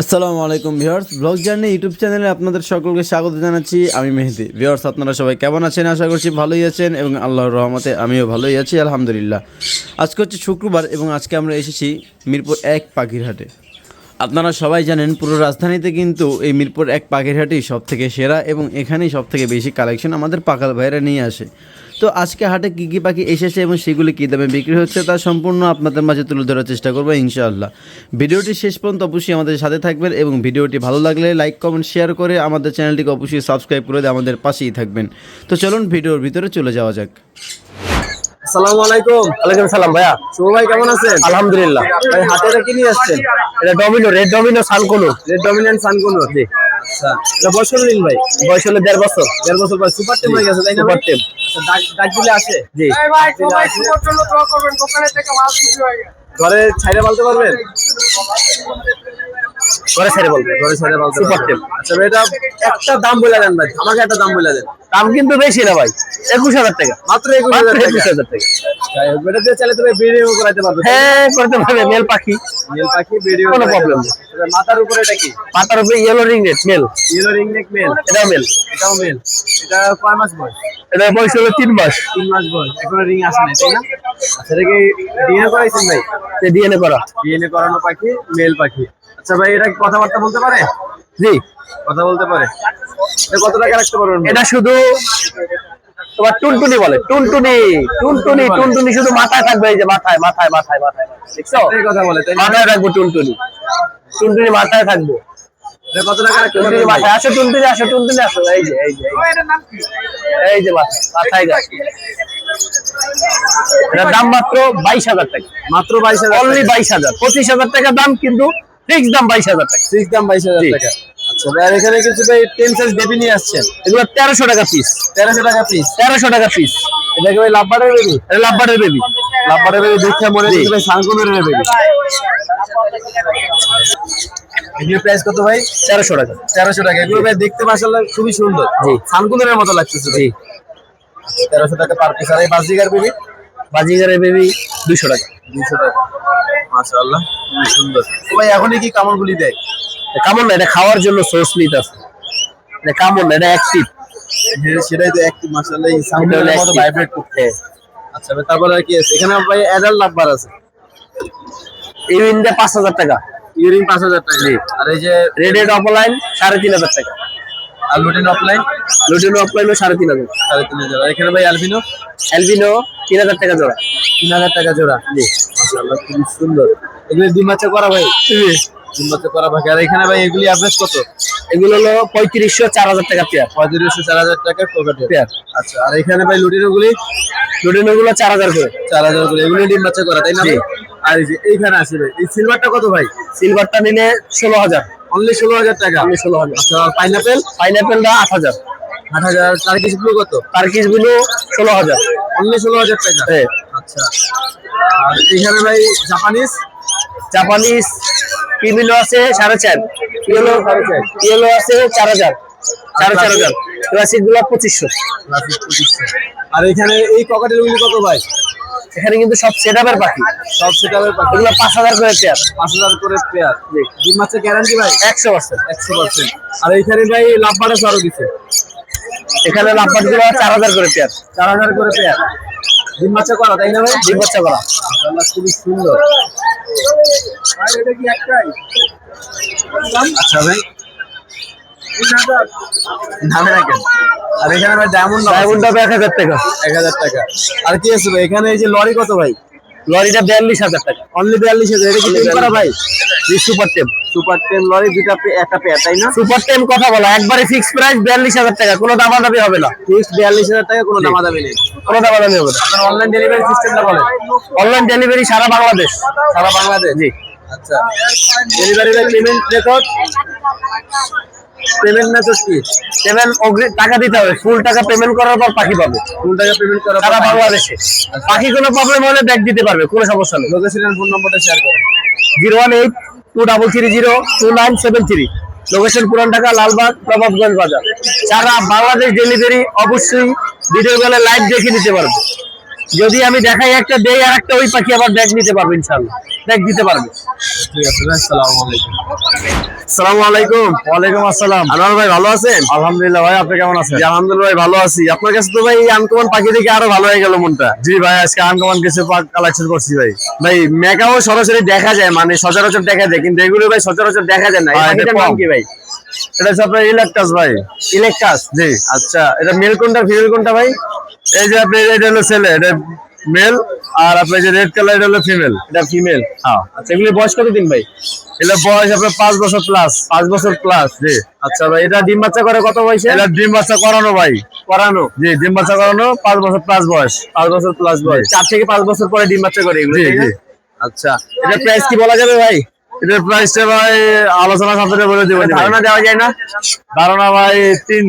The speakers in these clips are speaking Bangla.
আসসালামু আলাইকুম ভিউয়ার্স, ব্লগ জার্নি ইউটিউব চ্যানেলে আপনাদের সকলকে স্বাগত জানাচ্ছি। আমি মেহেদি। ভিউয়ার্স, আপনারা সবাই কেমন আছেন? আশা করছি ভালোই আছেন এবং আল্লাহর রহমতে আমিও ভালোই আছি, আলহামদুলিল্লাহ। আজকে হচ্ছে শুক্রবার এবং আজকে আমরা এসেছি মিরপুর এক পাখিরহাটে। আপনারা সবাই জানেন, পুরো রাজধানীতে কিন্তু এই মিরপুর এক পাখিরহাটেই সব থেকে সেরা এবং এখানেই সব থেকে বেশি কালেকশন আমাদের পাকাল ভাইরা নিয়ে আসে। তো আজকে হাটে কী কী পাখি এসেছে এবং সেগুলি কী দামে বিক্রি হচ্ছে তা সম্পূর্ণ আপনাদের মাঝে তুলে ধরার চেষ্টা করব ইনশাআল্লাহ। ভিডিওটি শেষ পর্যন্ত অবশ্যই আমাদের সাথে থাকবেন এবং ভিডিওটি ভালো লাগলে লাইক কমেন্ট শেয়ার করে আমাদের চ্যানেলটিকে অবশ্যই সাবস্ক্রাইব করে দিয়ে আমাদের পাশেই থাকবেন। তো চলুন ভিডিওর ভিতরে চলে যাওয়া যাক। আসসালামু আলাইকুম। ওয়ালাইকুম সালাম ভাইয়া। শুভ ভাই কেমন আছেন? আলহামদুলিল্লাহ। ভাই হাতে এটা কি নিয়ে আসছেন? এটা ডমিনো রেড ডমিনো সানকোনো রেড ডমিনেন্ট সানকুনো জি। আচ্ছা এটা বছর ভাই? বয়স হলো দেড় বছর। দেড় বছর পর সুপার টেম হয়ে গেছে তাই না সুপার টেম জি। ঘরে ছাইরে বলতে পারবেন ঘরে ছেড়ে বলবে ঘরে পারবেন। টেম। আচ্ছা এটা একটা দাম বলে দেন ভাই আমাকে একটা দাম বলে দেন। দাম কিন্তু বেশি না ভাই একুশ হাজার টাকা। মাত্র একুশ হাজার একুশ হাজার টাকা। এটা দিয়ে চাইলে তুমি ভিডিও করাইতে পারবে। হ্যাঁ করতে পারবে মেল পাখি। মেল পাখি ভিডিও কোনো problem নেই। মাথার উপরে এটা কি? মাথার উপরে yellow ring red male yellow ring neck male এটাও মেল এটাও মেল এটা কয় মাস বয়স? এটা বয়স হলো তিন মাস। তিন মাস বয়স। এখনও রিং আসে নাই তাই না? আচ্ছা এটা কি ডিএনএ করাইছেন ভাই? ডিএনএ করা। ডিএনএ করানো পাখি মেল পাখি। আচ্ছা ভাই এটা কথাবার্তা বলতে পারে? জি। কথা বলতে পারে। এটা কত টাকা রাখতে পারবেন এটা শুধু তোমার টুনটুনি বলে। টুনটুনি টুনটুনি টুনটুনি শুধু মাথায় থাকবে এই যে মাথায় মাথায় মাথায় মাথায় দেখছ? এটাই কথা বলে তাই মাথায় রাখব টুনটুনি। টুনটুনি মাথায় থাকব। এটা কত টাকা রাখতে টুনটুনি মাথায়। আসো টুনটুনি আসো টুনটুনি আসো। এই যে এই যে এই যে। এই যে মাথায় মাথায় এটার দাম মাত্র বাইশ হাজার টাকা। মাত্র বাইশ হাজার অনলি বাইশ হাজার। পঁচিশ হাজার টাকা দাম কিন্তু ফিক্স দাম বাইশ হাজার টাকা। সিক্স দাম বাইশ হাজার জি। টাকা। আচ্ছা ভাই এখানে কিছু ভাই টেন সাইজ বেবি নিয়ে আসছেন এগুলো তেরোশো টাকা পিস তেরোশো টাকা পিস তেরোশো টাকা পিস এটাকে ভাই লাভবারের বেবি এটা লাভবারের বেবি লাভবারের বেবি দেখে মনে। হচ্ছে ভাই সানকুনের বেবি প্রাইস কত ভাই? টাকা। টাকা। এগুলো ভাই দেখতে খুবই সুন্দর। জি। মতো লাগতেছে জি। তেরোশো টাকা পার পিস আর এই বাসিকার বেবি বাজিগারের বেবি দুইশো টাকা। দুশো টাকা। মাশাআল্লাহ খুবই সুন্দর। তো ভাই এখনই কি কামড়গুলি দেয়? কেমন না এটা খাওয়ার জন্য সোর্স নিতে আছে। এটা কেমন না এটা অ্যাক্টিভ সেটাই তো একটি মাশাআল্লাহ এই সাউন্ডের মতো ভাইব্রেট করতে আচ্ছা ভাই তারপরে কি আছে? এখানে ভাই অ্যাডাল্ট আছে। এই উইন্ডে পাঁচ হাজার টাকা। ইয়ারিং পাঁচ হাজার টাকা। আর এই যে রেডেড অফলাইন সাড়ে তিন হাজার টাকা। আর লুটিন অফলাইন লুটিনো অফলাইনও সাড়ে তিন হাজার। সাড়ে তিন হাজার। এখানে ভাই অ্যালবিনো অ্যালবিনো তিন হাজার টাকা জোড়া। তিন হাজার টাকা জোড়া। জি। মাশাআল্লাহ খুবই সুন্দর। এগুলি ডিম বাচ্চা করা ভাই? ডিম বাচ্চা করা ভাই। আর এখানে ভাই এগুলি অ্যাভারেজ কত? এগুলো হলো পঁয়ত্রিশশো চার হাজার টাকা পেয়ার। পঁয়ত্রিশশো চার হাজার টাকা কোকাটের পেয়ার। আচ্ছা আর এখানে ভাই লুটিনো গুলি? লুটিনো গুলো চার হাজার করে। চার হাজার করে। এগুলি ডিম বাচ্চা করা তাই না আর এইখানে আছে ভাই এই সিলভারটা কত ভাই? সিলভারটা নিলে ষোলো হাজার। অনলি ষোলো হাজার টাকা। অনলি ষোলো হাজার। আচ্ছা পাইনাপেল পাইনাপেলটা আট হাজার। আট হাজার। চার কেজি গুলো কত? টার্কিশগুলো ষোলো হাজার। অনলি ষোলো হাজার টাকা? হ্যাঁ। আচ্ছা। আর এখানে ভাই জাপানিজ? জাপানিজ পিমিলো আছে সাড়ে চার। ইয়েলো ইয়েলো আছে চার হাজার। সাড়ে চার হাজার। ক্লাসিকগুলো পঁচিশশো। আর এখানে এই ককাটেল গুলি কত ভাই? এখানে কিন্তু সব সেট আপের পাখি। সব সেটাপের এগুলো পাঁচ হাজার করে পেয়ার পাঁচ হাজার করে পেয়ার ডিম মাছের গ্যারান্টি ভাই? একশো পার্সেন্ট একশো পার্সেন্ট আর এইখানে ভাই লাভ বাড়াচ্ছে আরও কিছু? এখানে লাভবাটগুলো চার হাজার করে পেয়ার চার হাজার করে পেয়ার ডিম বাচ্চা করা তাই না ভাই? ডিম বাচ্চা করা। খুবই সুন্দর। ভাই এটা কি একটাই? আচ্ছা ভাই দামে আর এখানে ভাই ডায়মন্ড ডায়মন্ড হবে এক হাজার টাকা। এক হাজার টাকা। আর কি আছে ভাই? এখানে এই যে লরি কত ভাই? লরিটা বিয়াল্লিশ হাজার টাকা। অনলি বিয়াল্লিশ হাজার। এটা কি টেম করা ভাই? Super tame super ten lorry দুটা একটা পেয়ার তাই না? সুপার টেম কথা বলা। একবারে ফিক্স প্রাইস বিয়াল্লিশ হাজার টাকা। কোনো দামাদামি হবে না। ফিক্স বিয়াল্লিশ হাজার টাকা কোনো দামাদামি নেই। কোনো দামাদামি হবে না। অনলাইন ডেলিভারি সিস্টেমটা বলেন। অনলাইন ডেলিভারি সারা বাংলাদেশ। সারা বাংলাদেশ? জি। আচ্ছা। Delivery payment method payment method কি? পেমেন্ট টাকা দিতে হবে। ফুল টাকা পেমেন্ট করার পর পাখি পাবে। ফুল টাকা পেমেন্ট করা সারা বাংলাদেশে। পাখি কোনো প্রবলেম হলে ব্যাগ দিতে পারবে কোনো সমস্যা নেই। লোকেশন ফোন নম্বরটা শেয়ার করেন zero one eight two double three zero two nine seven three. Location পুরান ঢাকা লালবাগ প্রভাবগঞ্জ বাজার। সারা বাংলাদেশ ডেলিভারি অবশ্যই ভিডিও কলে লাইভ দেখে নিতে পারবে। যদি আমি দেখাই একটা দেই আর একটা ওই পাখি আবার ব্যাগ নিতে পারবে ইনশাআল্লাহ। ব্যাগ দিতে পারবে। ঠিক আছে ভাই আসসালামু আলাইকুম। ওয়ালাইকুম আসসালাম। আনোয়ার ভাই ভালো আছেন? আলহামদুলিল্লাহ ভাই আপনি কেমন আছেন? জি, আলহামদুলিল্লাহ ভাই ভালো আছি। আপনার কাছে তো ভাই আনকমন পাখি দেখে আরও ভালো হয়ে গেল মনটা। জি ভাই আজকে আনকমন কিছু কালেকশন করছি ভাই। ভাই মেকাও সরাসরি দেখা যায় মানে সচরাচর দেখা যায় কিন্তু এগুলো ভাই সচরাচর দেখা যায় না। এটা নাম কি ভাই? এটা হচ্ছে আপনার ইলেকট্রাস ভাই। ইলেকট্রাস জি। আচ্ছা এটা মেল কোনটা ফিমেল কোনটা ভাই? এই যে আপনি এটা হলো ছেলে এটা মেল আর আপনার যে রেড কালার এটা হলো ফিমেল এটা ফিমেল হ্যাঁ। আচ্ছা এগুলি বয়স কত দিন ভাই? এটা বয়স আপনার পাঁচ বছর প্লাস পাঁচ বছর প্লাস জি। আচ্ছা ভাই এটা ডিম বাচ্চা করে কত বয়সে? এটা ডিম বাচ্চা করানো ভাই। করানো? জি ডিম বাচ্চা করানো পাঁচ বছর প্লাস বয়স। পাঁচ বছর প্লাস বয়স। চার থেকে পাঁচ বছর পরে ডিম বাচ্চা করে এগুলো। আচ্ছা এটা প্রাইস কি বলা যাবে ভাই? এটার প্রাইসটা ভাই আলোচনা সাপেক্ষে বলে দেবো ধারণা দেওয়া যায় না? ধারণা ভাই তিন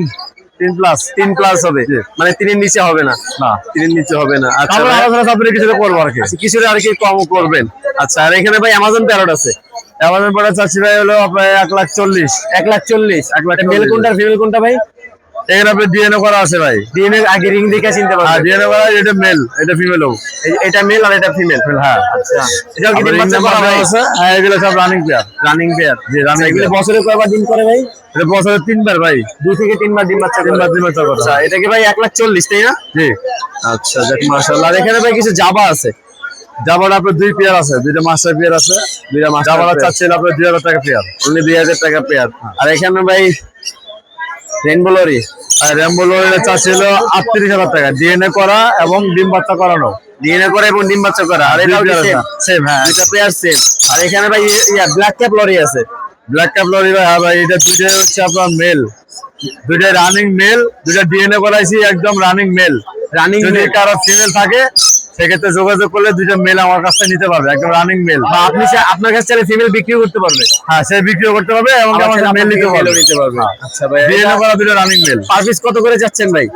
তিন প্লাস তিন প্লাস হবে। মানে তিনের নিচে হবে না। না। তিনের নিচে হবে না। আচ্ছা সাপেক্ষে কিছুটা করব আর কি। আচ্ছা, কিছুটা আর কি কম করবেন। আচ্ছা আর এখানে ভাই অ্যামাজন প্যারট আছে। অ্যামাজন পরে চাচ্ছি ভাই হলো আপনার এক লাখ চল্লিশ। এক লাখ চল্লিশ এক লাখ মেল কোনটা ফিমেল কোনটা ভাই? এখানে আপনি ডিএনএ করা আছে ভাই। ডিএনএ আগে রিং দেখে চিনতে আর পারবেন ডিএনএ করা এটা মেল এটা ফিমেল হোক। এটা মেল আর এটা ফিমেল হ্যাঁ। আচ্ছা। এটাও কি ডিম বাচ্চা করা আছে? হ্যাঁ এগুলো সব রানিং পেয়ার রানিং পেয়ার জি রানিং এগুলো বছরে কয়বার ডিম করে ভাই? এটা বছরে তিনবার ভাই। দুই থেকে তিনবার ডিম বাচ্চা তিনবার ডিম বাচ্চা করে। আচ্ছা এটাকে ভাই এক লাখ চল্লিশ তাই না? জি। আচ্ছা দেখ মাশাআল্লাহ। এখানে ভাই কিছু জাবা আছে? জামার আপনার দুই পেয়ার আছে দুইটা মাস্টার পেয়ার আছে। দুইটা পেয়ার। চাচ্ছিল আপনার দুই হাজার টাকা পেয়ার অনলি দুই হাজার টাকা পেয়ার আর এখানে ভাই রেনবো লরি আর র্যাম্বোলো এটা চাচ্ছিল আটত্রিশ হাজার টাকা। ডিএনএ করা এবং ডিম বাচ্চা করানো। ডিএনএ করে এবং ডিম বাচ্চা করা। আর এটাও সেম হ্যাঁ। দুইটা পেয়ার সেম আর এখানে ভাই ইয়া ব্ল্যাক ক্যাপ লরি আছে। ব্ল্যাক কাপ লরি ভাই হ্যাঁ ভাই এটা দুইটাই হচ্ছে আপনার মেল দুইটাই রানিং মেল দুইটা ডিএনএ করাইছি একদম রানিং মেল রানিং যদি কারও ফিমেল থাকে সেক্ষেত্রে যোগাযোগ করলে দুইটা মেল আমার কাছ নিতে পারবে একদম রানিং মেল বা আপনি আপনার কাছে চাইলে ফিমেল বিক্রি করতে পারবে। হ্যাঁ সে বিক্রিও করতে পারবে এবং মেল নিতে পারবে। নিতে পারবে। আচ্ছা ভাই করা দুইটা রানিং মেল পার পিস কত করে যাচ্ছেন ভাই?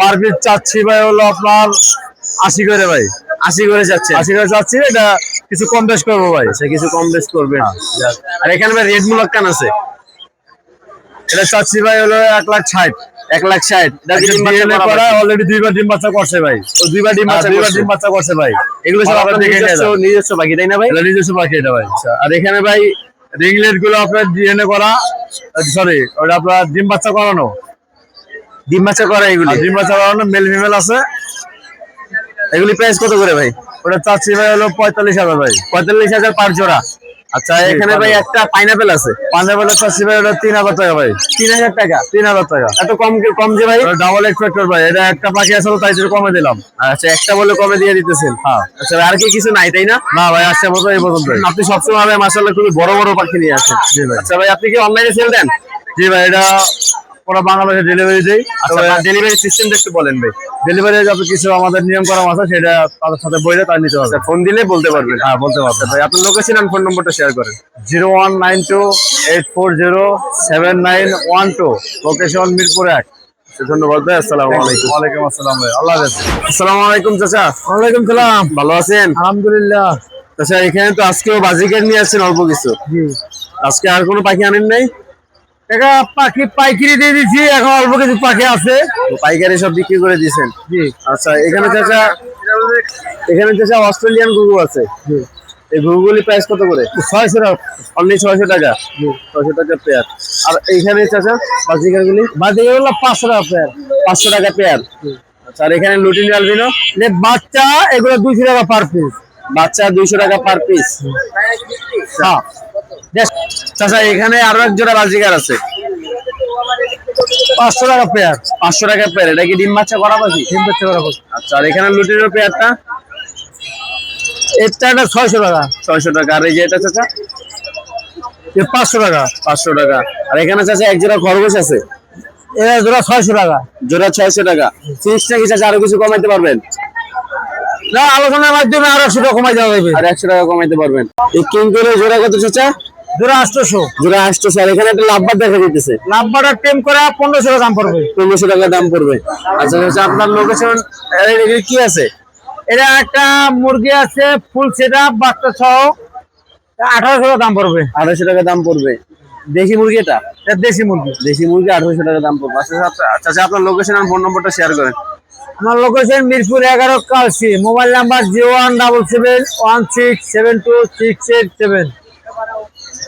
পার পিস চাচ্ছি ভাই হলো আপনার আশি করে ভাই। আশি করে যাচ্ছেন আশি করে চাচ্ছি এটা কিছু কম বেশ করব ভাই। সে কিছু কম বেশ করবে যাক। আর এখানে ভাই রেড মুলাক্কান আছে। এটা চাচ্ছি ভাই হলো এক লাখ ষাট। এক লাখ ষাট। অলরেডি দুইবার ডিম বাচ্চা করছে ভাই। দুইবার ডিম হ্যাঁ, বাচ্চা দুইবার করছে। ডিম বাচ্চা করছে ভাই। এগুলো সব আপনার নিজস্ব পাখি তাই না ভাই? নিজস্ব পাখি এটা ভাই। আর এখানে ভাই রিংলেটগুলো আপনার ডিএনএ করা সরি ওটা আপনার ডিম বাচ্চা করানো। ডিম বাচ্চা করা এগুলি? ডিম বাচ্চা করানো মেল ফিমেল আছে। এগুলি প্রাইস কত করে ভাই? ওটা চাচ্ছি ভাই হলো পঁয়তাল্লিশ হাজার ভাই। পঁয়তাল্লিশ হাজার পার জোড়া। আচ্ছা এখানে ভাই একটা পাইনাপেল আছে। পাঞ্জাবের আছে ভাই ওটা তিন হাজার টাকা ভাই। তিন হাজার টাকা? তিন হাজার টাকা। এত কম কম যে ভাই? ডাবল এক্সপেক্টর ভাই। এটা একটা পাখি আসলে তাই জন্য কমে দিলাম। আচ্ছা একটা বলে কমে দিয়ে দিতেছেন। হ্যাঁ। আচ্ছা আর কি কিছু নাই তাই না? না ভাই আসছে মতো এই পর্যন্ত আপনি সবসময় ভাই মাসাল্লাহ খুবই বড় বড় পাখি নিয়ে আসেন। জি ভাই। আচ্ছা ভাই আপনি কি অনলাইনে সেল দেন? জি ভাই এটা পুরো বাংলাদেশে ডেলিভারি দেই আচ্ছা ডেলিভারি সিস্টেম একটু বলেন ভাই। ডেলিভারি যত কিছু আমাদের নিয়ম করা আছে সেটা তাদের সাথে বইলে তাই নিতে হবে ফোন দিলে বলতে পারবেন হ্যাঁ বলতে পারবে। ভাই আপনার লোকেশন আর ফোন নম্বরটা শেয়ার করেন। Zero one nine two eight four zero seven nine one two. Location Mirpur এক। আচ্ছা, ধন্যবাদ ভাই আসসালামু আলাইকুম। ওয়ালাইকুম আসসালাম ভাই আল্লাহ হাফেজ। আসসালামু আলাইকুম চাচা। ওয়ালাইকুম সালাম। ভালো আছেন? আলহামদুলিল্লাহ। আচ্ছা এখানে তো আজকেও বাজিকার নিয়ে আসছেন অল্প কিছু। আজকে আর কোনো পাখি আনেন নাই? এটা পাখি পাইকারি দিয়ে দিচ্ছি এখন অল্প কিছু পাখি আছে। পাইকারি সব বিক্রি করে দিয়েছেন? জি। আচ্ছা এখানে চাচা এখানে চাচা অস্ট্রেলিয়ান গুগু আছে। এই প্রাইস কত করে? ছয়শো টাকা। অনলি ছয়শো টাকা? ছয়শো টাকা পেয়ার আর এইখানে চাচা পাঁচশো টাকা পেয়ার পাঁচশো টাকা পেয়ার আচ্ছা আর এখানে লুটিন আলবিনো? বাচ্চা এগুলো দুইশো টাকা পার পিস বাচ্চা দুইশো টাকা পার পিস হ্যাঁ। চাচা এখানে আরও এক জোড়া বাজিকার আছে। পাঁচশো টাকা পেয়ার পাঁচশো টাকা পেয়ার এটা কি ডিম বাচ্চা করা পাখি তিন বাচ্চা করে বসে। আচ্ছা আর এখানে লুটিনের পেয়ারটা এটা একটা ছয়শো টাকা। ছয়শো টাকা। আর এই যে এটা চাচা? পাঁচশো টাকা। পাঁচশো টাকা। আর এখানে চাচা এক জোড়া খরগোশ আছে? এটা জোড়া ছয়শো টাকা। জোড়া ছয়শো টাকা। ফিক্সটা কি চাচা আরও কিছু কমাইতে পারবেন? না আলোচনার মাধ্যমে আরও একশো টাকা কমাই দেওয়া যাবে। আর একশো টাকা কমাইতে পারবেন। এই কিং করে জোড়া কত চাচা? জোড়া আটশোশো জোড়া আসতো স্যার এখানে একটা লাভবার দেখা টেম করে টাকা দাম পড়বে। টাকা দাম পড়বে। আচ্ছা চাচা আপনার লোকেশন কি আছে? এটা একটা মুরগি আছে ফুল বাচ্চা সহ। টাকা দাম পড়বে। টাকা দাম পড়বে। দেশি মুরগি এটা? এটা দেশি মুরগি। দেশি মুরগি আঠারোশো টাকা দাম পড়বে। আচ্ছা আচ্ছা, চাচা আপনার লোকেশন আর ফোন নম্বরটা শেয়ার করেন। আমার লোকেশন মিরপুর এগারো Kalshi mobile number zero one double seven one six seven two six eight seven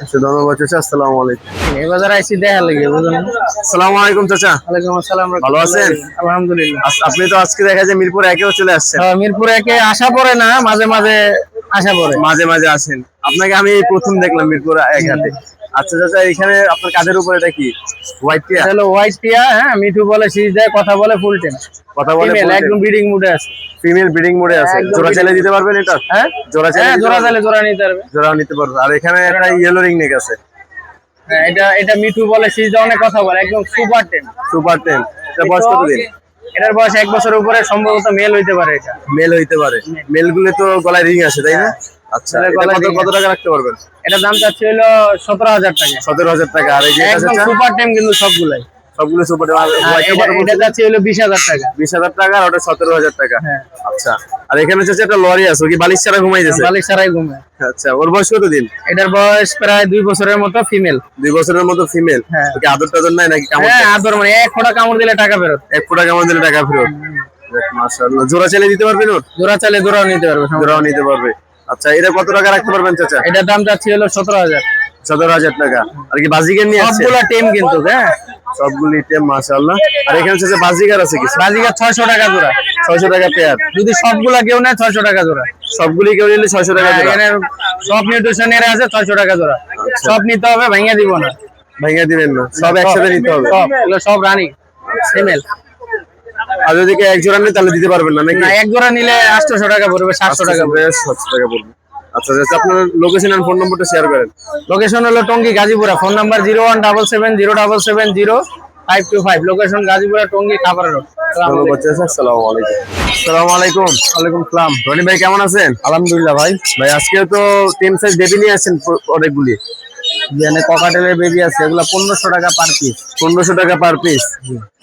আচ্ছা ধন্যবাদ চাচা আসসালামু আলাইকুম। এই বাজার আইসি দেখা লাগে বুঝলেন? আসসালামু আলাইকুম চাচা। ওয়ালাইকুম আসসালাম ভালো আছেন? আলহামদুলিল্লাহ। আপনি তো আজকে দেখা যায় মিরপুর একেও চলে আসছেন। হ্যাঁ, মিরপুর একে আসা পড়ে না মাঝে মাঝে আসা পড়ে। মাঝে মাঝে আসেন। আপনাকে আমি প্রথম দেখলাম মিরপুর এক হাতে আচ্ছা চাচা এখানে আপনার কাজের উপর এটা কি? হোয়াইট টিয়া হলো হোয়াইট টিয়া হ্যাঁ মিঠু বলে শীষ দেয় কথা বলে ফুল টেন কথা বলে একদম ব্রিডিং মুডে আছে। ফিমেল ব্রিডিং মোডে আছে। জোড়া চাইলে দিতে পারবেন এটা? হ্যাঁ? জোড়া চাইলে হ্যাঁ জোড়া? চাইলে জোড়া নিতে পারবে জোড়াও নিতে পারবে আর এখানে একটা ইয়েলো রিং নেক আছে। হ্যাঁ এটা এটা মিঠু বলে শীষ দেয় অনেক কথা বলে একদম সুপার টেন সুপার টেন এটা বয়স কত দিন? এটার বয়স এক বছরের উপরে সম্ভবত মেল হইতে পারে এটা। মেল হইতে পারে। মেলগুলো তো গলায় রিং আছে তাই না? আচ্ছা এটা কত টাকা রাখতে পারবেন? দাম চাচ্ছি হলো টাকা। সতেরো হাজার টাকা। আর এই যে এটা সুপার টেম কিন্তু সবগুলাই। সবগুলো সুপার এটা চাচ্ছি হলো টাকা। টাকা আর ওটা টাকা। হ্যাঁ। আচ্ছা আর এখানে একটা লরি আছে কি বালিশ ছাড়া ঘুমাইতেছে বালিশ ছাড়াই আচ্ছা ওর বয়স কত দিন এটার বয়স প্রায় দুই বছরের মতো ফিমেল দুই বছরের মতো ফিমেল হ্যাঁ। ওকে আদর টাদর নাই নাকি কামড় হ্যাঁ আদর মানে এক ফোঁটা কামড় দিলে টাকা ফেরত। এক ফোটা কামড় দিলে টাকা ফেরত। মাশাআল্লাহ। জোড়া চাইলে দিতে পারবেন ওর? জোড়া চালে জোড়াও নিতে পারবে জোড়াও নিতে পারবে। আচ্ছা এটা কত টাকা রাখতে পারবেন চাচা। এটার দাম চাচ্ছি হলো সতেরো হাজার। সতেরো হাজার টাকা। আর কি বাজিকার নিয়ে সবগুলা টেম কিন্তু হ্যাঁ। সবগুলি টেম মাশাআল্লাহ। আর এখানে হচ্ছে বাজিকার আছে কিছু? বাজিকার ছয়শো টাকা জোড়া। ছয়শো টাকা পেয়ার যদি সবগুলা কেউ নেয় ছয়শো টাকা জোড়া। সবগুলি কেউ নিলে ছয়শো টাকা হ্যাঁ, জোড়া। এখানে সব নিউট্রিশনের আছে ছয়শো টাকা জোড়া। সব নিতে হবে ভেঙে দিব না। ভেঙে দিবেন না। সব একসাথে নিতে হবে। সব। সব রানিং। ফিমেল আর যদি এক জোড়া নেই তাহলে দিতে পারবেন না নাকি? না এক জোড়া নিলে আটশো টাকা পড়বে সাতশো টাকা পড়বে সাতশো টাকা পড়বে। আচ্ছা আচ্ছা আপনার লোকেশন আর ফোন নম্বরটা শেয়ার করেন। লোকেশন হলো Tongi Gazipura. Phone number zero one double seven zero double seven zero five two five location Gazipura Tongi খাবার রোড চাচা আসসালামু আলাইকুম। আসসালামু আলাইকুম। ওয়ালাইকুম সালাম। রনি ভাই কেমন আছেন? আলহামদুলিল্লাহ ভাই। ভাই আজকেও তো টেন সাইজ বেবি নিয়ে অনেকগুলি। যেখানে ককাটেলের বেবি আছে এগুলো পনেরোশো টাকা পার পিস পনেরোশো টাকা পার পিস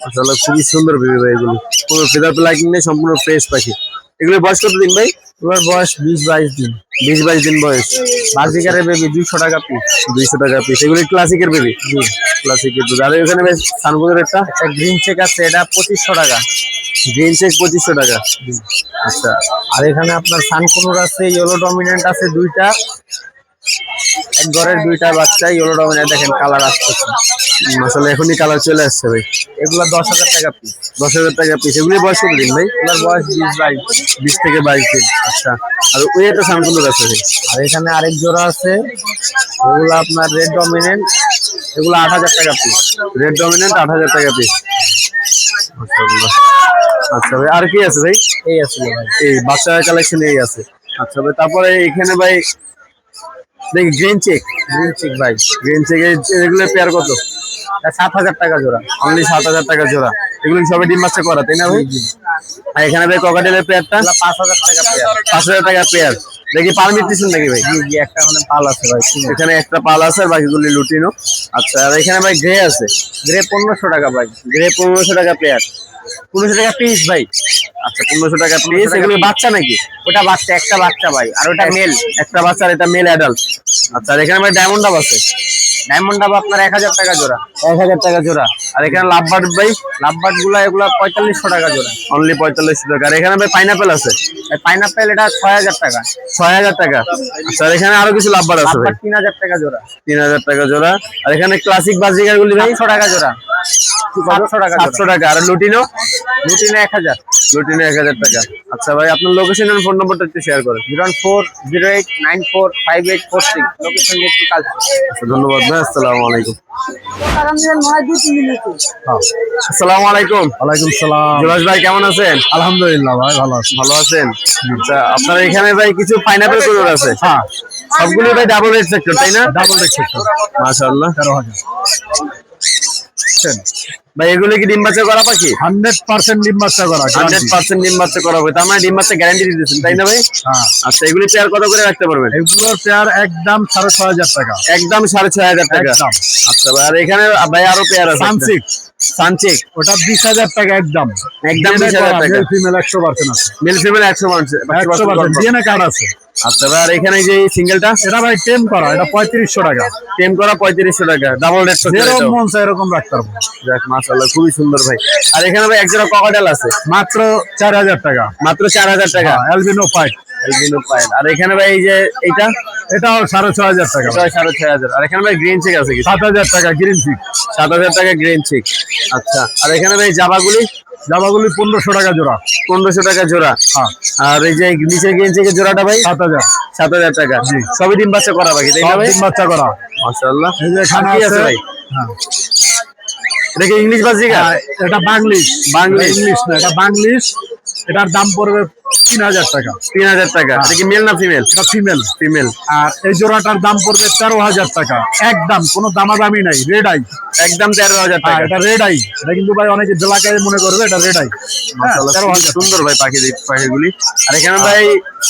আসলে খুবই সুন্দর বেবি ভাই এগুলি। কোনো ফেদার প্লাকিং নেই সম্পূর্ণ ফ্রেশ পাখি। এগুলি বয়স কত দিন ভাই? এবার বয়স বিশ বাইশ দিন। বিশ বাইশ দিন বয়স। বাজিকারের বেবি দুইশো টাকা পিস দুইশো টাকা পিস এগুলি ক্লাসিকের বেবি ক্লাসিকের দুধ আর এখানে বেশ সানগুলোর একটা? একটা গ্রিন চেক আছে এটা পঁচিশশো টাকা। গ্রিন চেক পঁচিশশো টাকা। আচ্ছা। আর এখানে আপনার সানকুনুর আছে ইয়েলো ডমিনেন্ট আছে দুইটা। এক ঘরের দুইটা বাচ্চা ইয়েলো ডমিনেন্ট দেখেন কালার আসতেছে। আসলে এখনই কালার চলে আসছে ভাই। এগুলো দশ হাজার টাকা পিস দশ হাজার টাকা পিস এগুলি বয়স কত দিন ভাই? এগুলোর বয়স বিশ বাইশ বিশ থেকে বাইশ দিন। আচ্ছা। আর ওই একটা সানকুলোর আছে ভাই? আর এখানে আরেক জোড়া আছে। এগুলো আপনার রেড ডমিনেন্ট এগুলো আট হাজার টাকা পিস রেড ডমিনেন্ট আট হাজার টাকা পিস আচ্ছা ভাই আর কি আছে ভাই? এই আছে ভাই। এই বাচ্চা কালেকশন এই আছে। আচ্ছা ভাই তারপরে এখানে ভাই দেখি গ্রিন চেক গ্রিন চিক ভাই গ্রিন চেক এগুলো পেয়ার কত? সাত হাজার টাকা জোড়া অনলি সাত হাজার টাকা জোড়া। এগুলো সবাই ডিম বাচ্চা করা তাই না ভাই? আর এখানে ভাই ককাটেলের পেয়ারটা পাঁচ হাজার টাকা পেয়ার পাঁচ হাজার টাকা পেয়ার দেখি পারমিট দিচ্ছেন নাকি ভাই? জি একটা মানে পাল আছে ভাই এখানে একটা পাল আছে আর বাকিগুলি লুটিনো। আচ্ছা আর এখানে ভাই গ্রে আছে। গ্রে পনেরোশো টাকা ভাই। গ্রে পনেরোশো টাকা পেয়ার পনেরোশো টাকা পিস ভাই। আচ্ছা পনেরোশো টাকা পিস এগুলো বাচ্চা নাকি? ওটা বাচ্চা একটা বাচ্চা ভাই আর ওটা মেল একটা বাচ্চা আর এটা মেল অ্যাডাল্ট আচ্ছা এখানে ভাই ডায়মন্ড আছে ডায়মন্ড ডাব আপনার এক হাজার টাকা জোড়া। এক হাজার টাকা জোড়া। আর এখানে লাভবার্ড ভাই লাভবার্ডগুলা এগুলা পঁয়তাল্লিশশো টাকা জোড়া। অনলি পঁয়তাল্লিশশো টাকা আর এখানে ভাই পাইনাপেল আছে। পাইনাপেল এটা ছয় হাজার টাকা। ছয় হাজার টাকা। আচ্ছা এখানে আরও কিছু লাভবার্ড আছে ভাই। তিন হাজার টাকা জোড়া। তিন হাজার টাকা জোড়া। আর এখানে ক্লাসিক বাজিকার গুলি ভাই। টাকা জোড়া। সাতশো টাকা সাতশো টাকা। আর লুটিনো এক হাজার। লুটিনো এক হাজার টাকা। আচ্ছা ভাই আপনার লোকেশন আর ফোন নম্বরটা একটু শেয়ার করেন। Zero four zero eight nine four five eight four six. Location আচ্ছা, ধন্যবাদ আসসালামু আলাইকুম। আসসালামু আলাইকুম। ওয়ালাইকুম সালাম জুলাস ভাই কেমন আছেন? আলহামদুলিল্লাহ ভাই ভালো আছি। ভালো আছেন? আচ্ছা আপনার এখানে ভাই কিছু পাইনাপেল কলর আছে? হ্যাঁ। সবগুলো ভাই ডাবল রেড সেক্টর তাই না? ডাবল রেড সেক্টর মাশাআল্লাহ। তেরো হাজার। ভাই এগুলো কি ডিম বাচ্চা করা পাখি? হান্ড্রেড পার্সেন্ট ডিম বাচ্চা করা হান্ড্রেড পার্সেন্ট ডিম বাচ্চা করা হবে। তার মানে ডিম বাচ্চা গ্যারান্টি দিতেছেন তাই না ভাই? হ্যাঁ। আচ্ছা এগুলি পেয়ার কত করে রাখতে পারবেন? এগুলোর পেয়ার একদম সাড়ে ছয় হাজার টাকা। একদম সাড়ে ছয় হাজার টাকা। আচ্ছা ভাই আর এখানে ভাই আরও পেয়ার আছে। সানসিক সানচেক ওটা বিশ হাজার টাকা একদম। একদম বিশ হাজার টাকা। ফিমেল একশো পার্সেন্ট আছে। মেল ফিমেল একশো মানুষ একশো পার্সেন্ট কার্ড আছে। আচ্ছা ভাই আর এখানে যে সিঙ্গেলটা এটা ভাই টেম করা এটা পঁয়ত্রিশশো টাকা। টেম করা পঁয়ত্রিশশো টাকা ডাবল রেড যেরকম মন চায় এরকম রাখতে পারব। যাক মাশাআল্লাহ খুবই সুন্দর ভাই। আর এখানে ভাই একজোড়া ককাডাল আছে। মাত্র চার হাজার টাকা। মাত্র চার হাজার টাকা। অ্যালবিনো পাইট এলবিনো পাইট আর এখানে ভাই এই যে এইটা? এটাও সাড়ে ছয় হাজার টাকা। সাড়ে ছয় হাজার। আর এখানে ভাই গ্রিন চেক আছে কি সাত হাজার টাকা গ্রিন ফিক সাত হাজার টাকা গ্রিন চেক আচ্ছা আর এখানে ভাই জামাগুলি? জামাগুলি পনেরোশো টাকা জোড়া। পনেরোশো টাকা জোড়া। হ্যাঁ। আর এই যে নিচে গ্রিন চেকের জোড়াটা ভাই? সাত হাজার। সাত হাজার টাকা। সবই ডিম বাচ্চা করা বাকি তাই না ডিম বাচ্চা করা। মাশাআল্লাহ। এই যে এখানে কি আছে ভাই? হ্যাঁ। এটা কি ইংলিশ বাজিকা হ্যাঁ, এটা বাংলিশ। বাংলিশ। ইংলিশ না এটা বাংলিশ। এটার দাম পড়বে তিন হাজার টাকা। তিন হাজার টাকা। এটা কি মেল না ফিমেল এটা ফিমেল ফিমেল আর এই জোড়াটার দাম পড়বে তেরো হাজার টাকা। একদম কোনো দামাদামি নাই রেড আই একদম তেরো হাজার হ্যাঁ টাকা। এটা রেড আই এটা কিন্তু ভাই অনেকে জেলাকায় মনে করবে এটা রেড আই তেরো হাজার সুন্দর ভাই পাখি পাখিগুলি। আর এখানে ভাই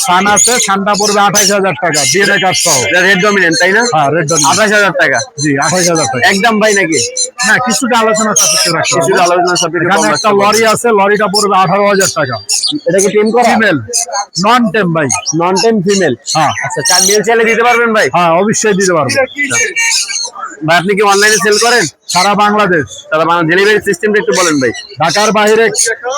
সান আছে সানটা পড়বে আঠাইশ হাজার টাকা ডিএনএ কার্ড সহ। এটা রেড ডমিনেন্ট তাই না? হ্যাঁ রেড ডন আঠাশ হাজার টাকা। জি আঠাইশ হাজার টাকা। একদম ভাই নাকি? হ্যাঁ কিছুটা আলোচনা সাপেক্ষে রাখতে কিছু হবে। আলোচনা সাপেক্ষে একটা লরি আছে লরিটা পড়বে আঠারো হাজার টাকা। এটা কি টেম করা? ফিমেল নন টেম ভাই। নন টেম ফিমেল হ্যাঁ। আচ্ছা চার মেল চাইলে দিতে পারবেন ভাই? হ্যাঁ অবশ্যই দিতে পারব। ভাই আপনি কি অনলাইনে সেল করেন? সারা বাংলাদেশ। তাহলে ডেলিভারি সিস্টেমটা একটু বলেন ভাই। ঢাকার বাইরে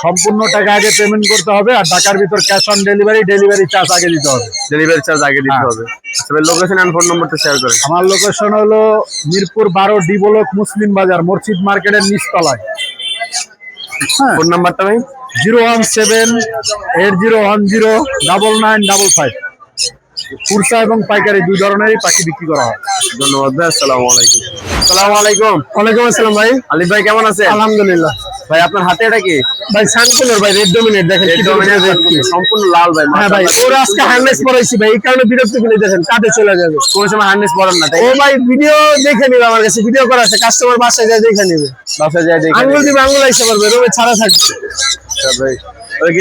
সম্পূর্ণ টাকা আগে পেমেন্ট করতে হবে আর ঢাকার ভিতর cash on delivery delivery charge আগে দিতে হবে। ডেলিভারি চার্জ আগে দিতে হ্যাঁ। হবে। ভাই লোকেশন এন্ড ফোন নম্বরটা শেয়ার করেন। আমার লোকেশন হলো মিরপুর বারো ডি ব্লক মুসলিম বাজার মসজিদ মার্কেটের নিচতলায়। ফোন নাম্বারটা ভাই? Zero one seven eight zero one zero double nine double five. Kurta এবং পাইকারি দুই ধরনেরই পাখি বিক্রি করা হয়। ধন্যবাদ আসসালামু আলাইকুম। আসসালামু আলাইকুম। ওয়ালাইকুম আসসালাম ভাই। আলিফ ভাই কেমন আছেন? আলহামদুলিল্লাহ। ভাই আপনার হাতে এটা কি? ভাই সানকুলার ভাই রেড ডোমিনেট দেখেন রেড ডমিনেন্ট সম্পূর্ণ লাল ভাই হ্যাঁ ভাই ওর আজকে হার্নেস পরাইছি ভাই এই কারণে বিরক্ত ফেলে দেখেন কাঁধে চলে যাবে। কোন সময় হার্নেস পড়েন না তাই ও ভাই ভিডিও দেখে নিবে আমার কাছে ভিডিও করা আছে কাস্টমার বাসায় যায় দেখে নিবে। বাসা যায় দেখে আঙ্গুল দিবে আঙ্গুল আইসে পারবে রোমে ছাড়া থাকবে। আচ্ছা ভাই। কি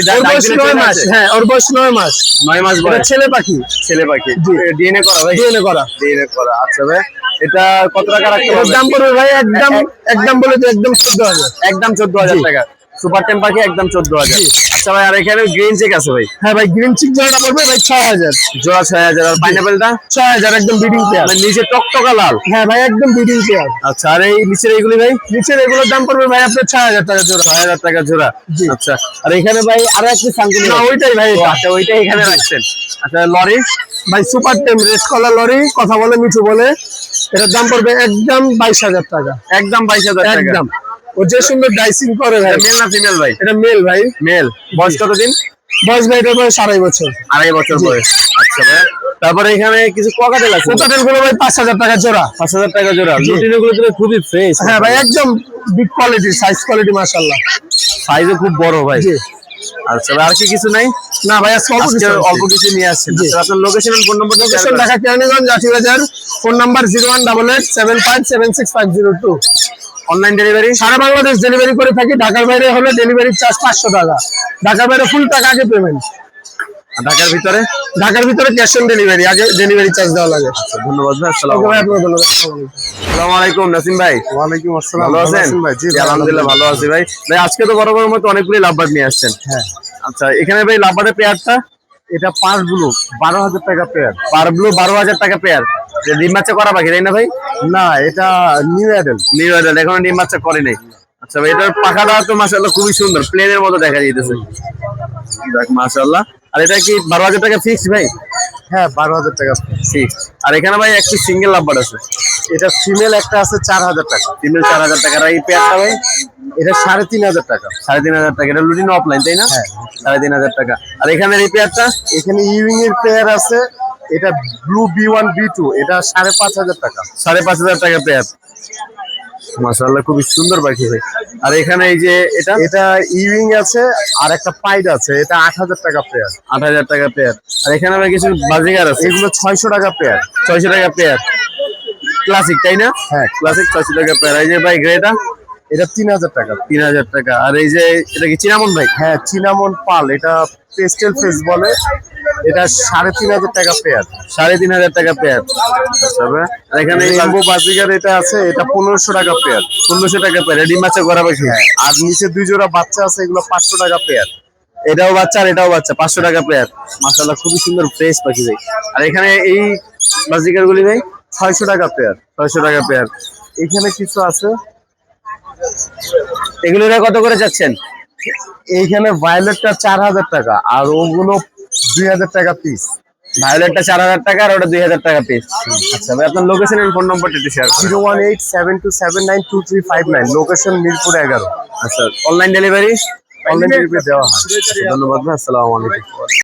নয় হ্যাঁ ওর বয়স নয় মাস। নয় মাস বয়স। ছেলে পাখি। ছেলে পাখি। ডিএনএ করা ভাই? ডিএনএ করা। ডিএনএ করা আচ্ছা ভাই। এটা কত টাকা রাখতে হবে? দাম পড়বে ভাই একদম একদম বলে তো একদম চোদ্দ হাজার। একদম চোদ্দ হাজার টাকা। সুপার টেম পাখি একদম চোদ্দ হাজার। আচ্ছা ভাই আর এখানে গ্রিন চেক আছে ভাই। হ্যাঁ ভাই গ্রিন চিক জোড়াটা পড়বে ভাই ছয় হাজার। জোড়া ছয় হাজার আর পাইনাপেলটা ছয় হাজার একদম বিডিং পেয়ার মানে নিচে টকটকা লাল। হ্যাঁ ভাই একদম বিডিং পেয়ার আচ্ছা আর এই নিচের এইগুলি ভাই? নিচের এগুলোর দাম পড়বে ভাই আপনার ছয় হাজার টাকা জোড়া। ছয় হাজার টাকা জোড়া। আচ্ছা আর এখানে ভাই আরও একটি সানকুনি না ওইটাই ভাই। আচ্ছা ওইটাই এখানে রাখছেন। আচ্ছা লরি? ভাই সুপার টেম রেড কলার লরি কথা বলে মিঠু বলে। এটার দাম পড়বে একদম বাইশ হাজার টাকা। একদম বাইশ হাজার টাকা। একদম। ও যে সুন্দর ডাইসিং করে ভাই। মেল না ফিমেল ভাই? এটা মেল ভাই। মেল বয়স কতদিন? বয়স ভাই এটা বয়স আড়াই বছর। আড়াই বছর বয়স। আচ্ছা ভাই। তারপরে এখানে কিছু ককাটেল আছে? কোটাটেলগুলো ভাই পাঁচ হাজার টাকা জোড়া। পাঁচ হাজার টাকা জোড়া। লুটিনো গুলো তো খুবই ফ্রেশ হ্যাঁ ভাই একদম বিগ কোয়ালিটি সাইজ কোয়ালিটি মাশাআল্লাহ। সাইজও খুব বড় ভাই। আচ্ছা ভাই আর কি কিছু নাই? না ভাই আজকে অল্প আজকে কিছু অল্প কিছু নিয়ে আসছেন। আচ্ছা, আপনার location phone number location Dhaka Keraniganj আশি বাজার phone number zero one double eight seven five seven six five zero two online delivery সারা বাংলাদেশ ডেলিভারি করে থাকি। ঢাকার বাইরে হলে ডেলিভারি চার্জ পাঁচশো টাকা। ঢাকার বাইরে ফুল টাকা আগে পেমেন্ট ঢাকার ভিতরে? ঢাকার ভিতরে ক্যাশ অন ডেলিভারি আগে ডেলিভারি চার্জ দেওয়া লাগে। আচ্ছা, ধন্যবাদ ভাই আসসালামু আলাইকুম। ধন্যবাদ আসসালামু আলাইকুম। নাসিম ভাই। ওয়ালাইকুম আসসালাম ভালো আছেন? জি, আলহামদুলিল্লাহ ভালো আছি ভাই। ভাই আজকে তো বড় মতো অনেকগুলি লাভবার্ড নিয়ে আসছেন। হ্যাঁ। আচ্ছা এখানে ভাই লাভবার্ডের পেয়ারটা এটা পাঁচগুলো বারো হাজার টাকা পেয়ার পার ব্লু বারো হাজার টাকা পেয়ার ডিম বাচ্চা করা বাকি তাই না ভাই? না এটা নিউ অ্যাডাল্ট নিউ অ্যাডাল্ট এখনও ডিম বাচ্চা করে নাই। আচ্ছা ভাই এটার পাখাটা তো মাশাআল্লাহ খুবই সুন্দর প্লেনের মতো দেখা যাইতেছে। দেখ মাশাআল্লাহ। আর এটা কি বারো হাজার টাকা ফিক্স ভাই? হ্যাঁ বারো হাজার টাকা ফিক্স আর এখানে ভাই একটি সিঙ্গেল লাভবার্ড আছে। এটা ফিমেল একটা আছে চার হাজার টাকা। তিনশো চার হাজার টাকা। আর এই পেয়ারটা ভাই? এটা সাড়ে তিন হাজার টাকা। সাড়ে তিন হাজার টাকা। এটা লুটিন অফলাইন তাই না? হ্যাঁ। সাড়ে তিন হাজার টাকা। আর এখানে এই পেয়ারটা এখানে ইউইং এর পেয়ার আছে। এটা blue B one B two এটা সাড়ে পাঁচ হাজার টাকা। সাড়ে পাঁচ হাজার টাকা পেয়ার মাশাআল্লাহ খুবই সুন্দর পাখি ভাই। আর এখানে এই যে এটা? এটা ইউইং আছে আর একটা পাইড আছে। এটা আট হাজার টাকা পেয়ার আট হাজার টাকা পেয়ার আর এখানে ভাই কিছু বাজিগার আছে। এগুলো ছয়শো টাকা পেয়ার ছয়শো টাকা পেয়ার ক্লাসিক তাই না? হ্যাঁ। ক্লাসিক ছয়শো টাকা পেয়ার এই যে ভাই গ্রেটা এটা তিন হাজার টাকা। তিন হাজার টাকা। আর এই যে এটা কি চিনামন ভাই? হ্যাঁ চিনামন পাল। এটা পেস্টেল ফেস বলে। এটা সাড়ে তিন হাজার টাকা পেয়ার। সাড়ে তিন হাজার টাকা পেয়ার। আচ্ছা আর এখানে এই বাজিগার এটা আছে এটা পনেরোশো টাকা পেয়ার। পনেরোশো টাকা পেয়ার। ডিম বাচ্চা করা পাখি। আর নিচে দুই জোড়া বাচ্চা আছে এগুলো পাঁচশো টাকা পেয়ার। এটাও বাচ্চা আর এটাও বাচ্চা পাঁচশো টাকা পেয়ার। মাসাল্লাহ খুবই সুন্দর ফ্রেশ পাখি ভাই। আর এখানে এই বাজিকার গুলি ভাই? ছয়শো টাকা পেয়ার। ছয়শো টাকা পেয়ার। এখানে কিছু আছে এগুলো কত করে যাচ্ছেন? এইখানে ভায়োলেটটা চার হাজার টাকা আর ওগুলো দুই হাজার টাকা পিস ভায়োলেটটা চার হাজার টাকা আর ওটা দুই হাজার টাকা পিস আচ্ছা ভাই আপনার লোকেশন এন্ড ফোন নাম্বারটা একটু share zero one eight seven two seven nine two three five nine location Mirpur এগারো। আচ্ছা অনলাইন ডেলিভারি অনলাইন ডেলিভারি দেওয়া হয়। ধন্যবাদ ভাই আসসালামু আলাইকুম।